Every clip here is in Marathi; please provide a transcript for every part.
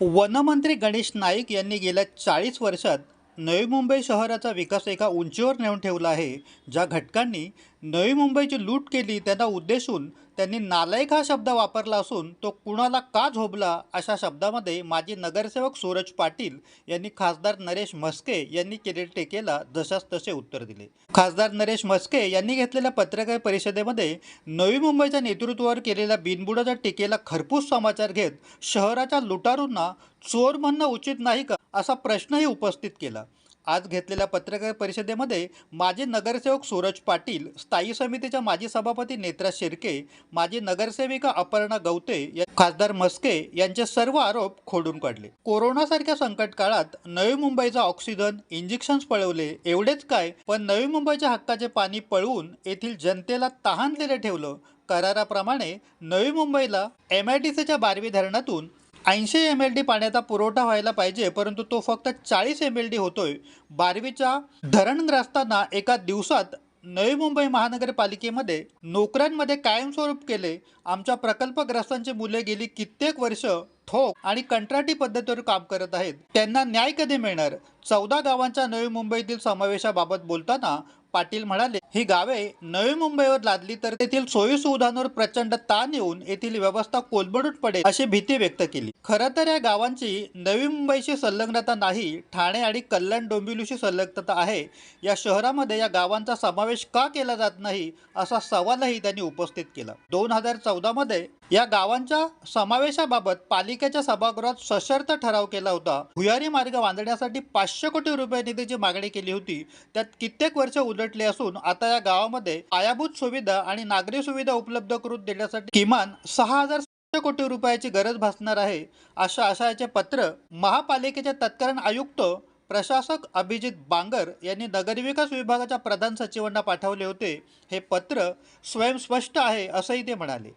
वनमंत्री गणेश नाईक यांनी गेल्या चाळीस वर्षात नवी मुंबई शहराचा विकास एका उंचीवर नेऊन ठेवला आहे ज्या घटकांनी नवी मुंबईची लूट केली त्यांना उद्देशून त्यांनी नालायक हा शब्द वापरला असून तो कुणाला का झोबला अशा शब्दामध्ये माजी नगरसेवक सूरज पाटील यांनी खासदार नरेश म्हस्के यांनी केलेल्या टीकेला जशास तसे उत्तर दिले. खासदार नरेश म्हस्के यांनी घेतलेल्या पत्रकार परिषदेमध्ये नवी मुंबईच्या नेतृत्वावर केलेल्या बिनबुडाच्या टीकेला खरपूस समाचार घेत शहराच्या लुटारूंना चोर म्हणणं उचित नाही का असा प्रश्नही उपस्थित केला. आज घेतलेल्या पत्रकार परिषदेमध्ये माजी नगरसेवक सूरज पाटील स्थायी समितीच्या माजी सभापती नेत्रा शिर्के माजी नगरसेविका अपर्णा गवते या- खासदार मस्के यांचे सर्व आरोप खोडून काढले. कोरोनासारख्या संकट काळात नवी मुंबईचा ऑक्सिजन इंजेक्शन्स पळवले एवढेच काय? पण नवी मुंबईच्या हक्काचे पाणी पळवून येथील जनतेला तहानलेले ठेवलं. कराराप्रमाणे नवी मुंबईला एम आय टी सीच्या बारवी धरणातून ऐंशी एम एल डी पाण्याचा पुरवठा व्हायला पाहिजे परंतु तो फक्त चाळीस एम एल डी होतोय. बारवीच्या धरणग्रस्तांना एका दिवसात नवी मुंबई महानगरपालिकेमध्ये नोकऱ्यांमध्ये कायमस्वरूप केले. आमच्या प्रकल्पग्रस्तांची मुले गेली कित्येक वर्ष ठोक आणि कंत्राटी पद्धतीवर काम करत आहेत. त्यांना न्याय कधी मिळणार? चौदा गावांच्या नवी मुंबईतील समावेशाबाबत बोलताना पाटील म्हणाले ही गावे नवी मुंबईवर लादली तर तेथील सोयी सुविधांवर प्रचंड ताण येऊन येथील व्यवस्था कोलबडून पडेल अशी भीती व्यक्त केली. खरं तर या गावांची नवी मुंबईशी संलग्नता नाही ठाणे आणि कल्याण डोंबिवलीशी संलग्नता आहे. या शहरामध्ये या गावांचा समावेश का केला जात नाही असा सवालही त्यांनी उपस्थित केला. दोन हजार चौदामध्ये या गावांच्या समावेशाबाबत पालिकेच्या सभागृहात सशर्त ठराव केला होता. भुयारी मार्ग बांधण्यासाठी पाचशे कोटी रुपये निधीची मागणी केली होती. त्यात कित्येक वर्ष उलटली असून आता या गावामध्ये पायाभूत सुविधा आणि नागरी सुविधा उपलब्ध करून देण्यासाठी किमान सहा हजार सातशे कोटी रुपयाची गरज भासणार आहे अशा आशयाचे पत्र महापालिकेचे तत्कालीन आयुक्त प्रशासक अभिजित बांगर यांनी नगरविकास विभागाच्या प्रधान सचिवांना पाठवले होते. हे पत्र स्वयंस्पष्ट आहे असंही ते म्हणाले.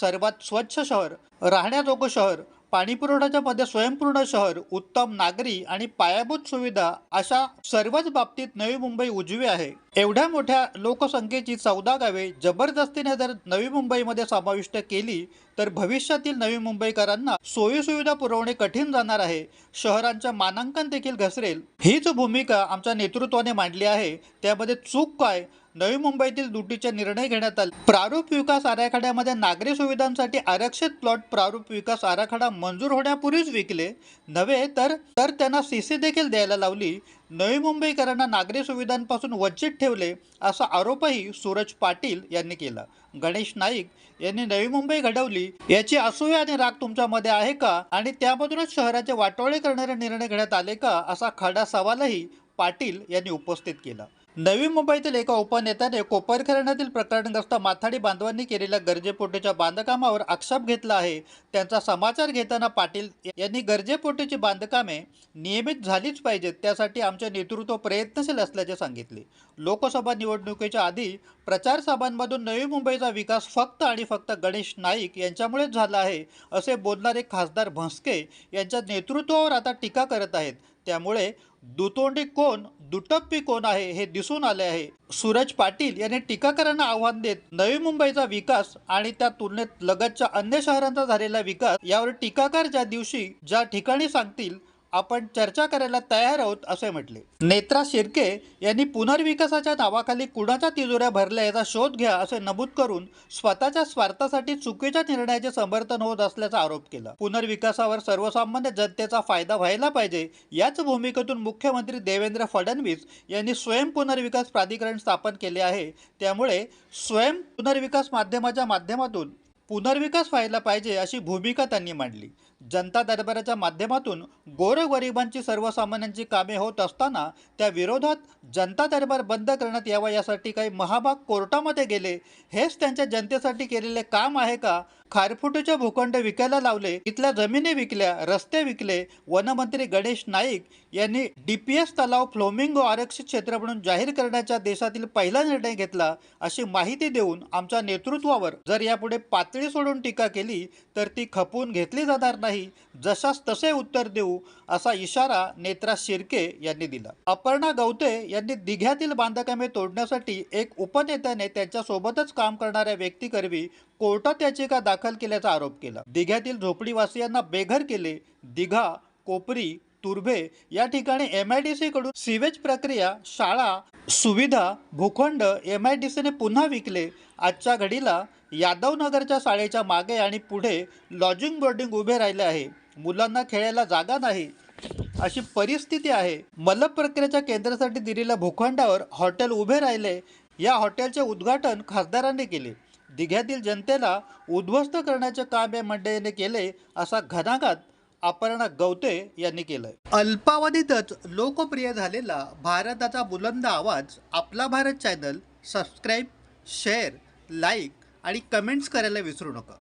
सर्वात स्वच्छ शहर राहण्याजोगं शहर पाणीपुरवठ्याच्या मध्ये स्वयंपूर्ण शहर उत्तम नागरी आणि पायाभूत सुविधा अशा सर्वच बाबतीत नवी मुंबई उजवी आहे. एवढ्या मोठ्या लोकसंख्येची चौदा गावे जबरदस्तीने जर नवी मुंबईमध्ये समाविष्ट केली तर भविष्यातील नवी मुंबईकरांना सोयीसुविधा पुरवणे कठीण जाणार आहे. शहरांच्या मानांकन देखील घसरेल. हीच भूमिका आमच्या नेतृत्वाने मांडली आहे. त्यामध्ये चूक काय? नवी मुंबईतील दुटीचे निर्णय घेण्यात आले. प्रारूप विकास आराखड्यामध्ये नागरी सुविधांसाठी आरक्षित प्लॉट प्रारूप विकास आराखडा मंजूर होण्यापूर्वीच विकले. नव्हे तर तर त्यांना सी सी देखील द्यायला लावली. नवी मुंबईकरांना नागरी सुविधांपासून वंचित ठेवले असा आरोपही सूरज पाटील यांनी केला. गणेश नाईक यांनी नवी मुंबई घडवली याची असूया आणि राग तुमच्यामध्ये आहे का? आणि त्यामधूनच शहराचे वाटोळे करणारे निर्णय घेण्यात आले का? असा खडा सवालही पाटील यांनी उपस्थित केला. नवी मुंबईतील एका उपनेत्याने कोपरखरणातील प्रकरणग्रस्त माथाडी बांधवांनी केलेल्या गरजेपोटीच्या बांधकामावर आक्षेप घेतला आहे. त्यांचा समाचार घेताना पाटील यांनी गरजेपोटीची बांधकामे नियमित झालीच पाहिजेत त्यासाठी आमचे नेतृत्व प्रयत्नशील असल्याचे सांगितले. लोकसभा निवडणुकीच्या आधी प्रचार सभांमधून नवी मुंबईचा विकास फक्त आणि फक्त गणेश नाईक यांच्यामुळेच झाला आहे असे बोलणारे खासदार म्हस्के यांच्या नेतृत्वावर आता टीका करत आहेत. त्यामुळे दुतोंडी कोण दुटप्पी कोण आहे हे दिसून आले आहे. सूरज पाटील यांनी टीकाकरांना आव्हान देत नवी मुंबईचा विकास आणि त्या तुलनेत लगतच्या अन्य शहरांचा झालेला विकास यावर टीकाकार ज्या दिवशी ज्या ठिकाणी सांगतील आपण चर्चा करायला तयार आहोत असे म्हटले. नेत्रा शिर्के यांनी पुनर्विकासाच्या नावाखाली कुणाच्या तिजोऱ्या भरल्या याचा शोध घ्या असे नमूद करून स्वतःच्या स्वार्थासाठी चुकीच्या निर्णयाचे समर्थन होत असल्याचा आरोप केला. पुनर्विकासावर सर्वसामान्य जनतेचा फायदा व्हायला पाहिजे याच भूमिकेतून मुख्यमंत्री देवेंद्र फडणवीस यांनी स्वयं पुनर्विकास प्राधिकरण स्थापन केले आहे. त्यामुळे स्वयं पुनर्विकास माध्यमाच्या माध्यमातून पुनर्विकास व्हायला पाहिजे अशी भूमिका त्यांनी मांडली. जनता दरबाराच्या माध्यमातून गोरगरिबांची सर्वसामान्यांची कामे होत असताना त्या विरोधात जनता दरबार बंद करण्यात यावा यासाठी काही महाभाग कोर्टामध्ये गेले. हेच त्यांच्या जनतेसाठी केलेले काम आहे का? खारफुटीचे भूखंड विकायला लावले. इथल्या जमिनी विकल्या रस्ते विकले. वनमंत्री गणेश नाईक यांनी डीपीएस तलाव फ्लोमिंगो आरक्षित क्षेत्र म्हणून जाहीर करण्याचा देशातील पहिला निर्णय घेतला अशी माहिती देऊन आमच्या नेतृत्वावर जर यापुढे पातळी सोडून टीका केली तर ती खपवून घेतली जाणार नाही. जशास तसे उत्तर देऊ असा इशारा नेत्रा शिर्के यांनी दिला. अपर्णा गवते यांनी दिघ्यातील बांधकामे तोडण्यासाठी एक उपनेत्याने त्यांच्यासोबतच काम करणाऱ्या व्यक्तीकरवी कोर्टात याचिका दाखल दाखल केल्याचा आरोप केला. दिघ्यातील झोपडीवासियांना बेघर केले. दिघा कोपरी तुर्भे या ठिकाणी एम आय डी सीकडून सिवेज प्रक्रिया शाळा सुविधा भूखंड एम आय डी सीने पुन्हा विकले. आजच्या घडीला यादवनगरच्या शाळेच्या मागे आणि पुढे लॉजिंग बोर्डिंग उभे राहिले आहे. मुलांना खेळायला जागा नाही. अशी परिस्थिती आहे. मलब प्रक्रियेच्या केंद्रासाठी दिलेल्या भूखंडावर हॉटेल उभे राहिले. या हॉटेलचे उद्घाटन खासदारांनी केले. दिघ्यातील जनतेला उद्ध्वस्त करण्याचे काम या मंडळीने केले असा घणाघात अपर्णा गवते यांनी केलंय. अल्पावधीतच लोकप्रिय झालेला भारताचा बुलंद आवाज आपला Bharat channel subscribe share like आणि कमेंट्स करायला विसरू नका.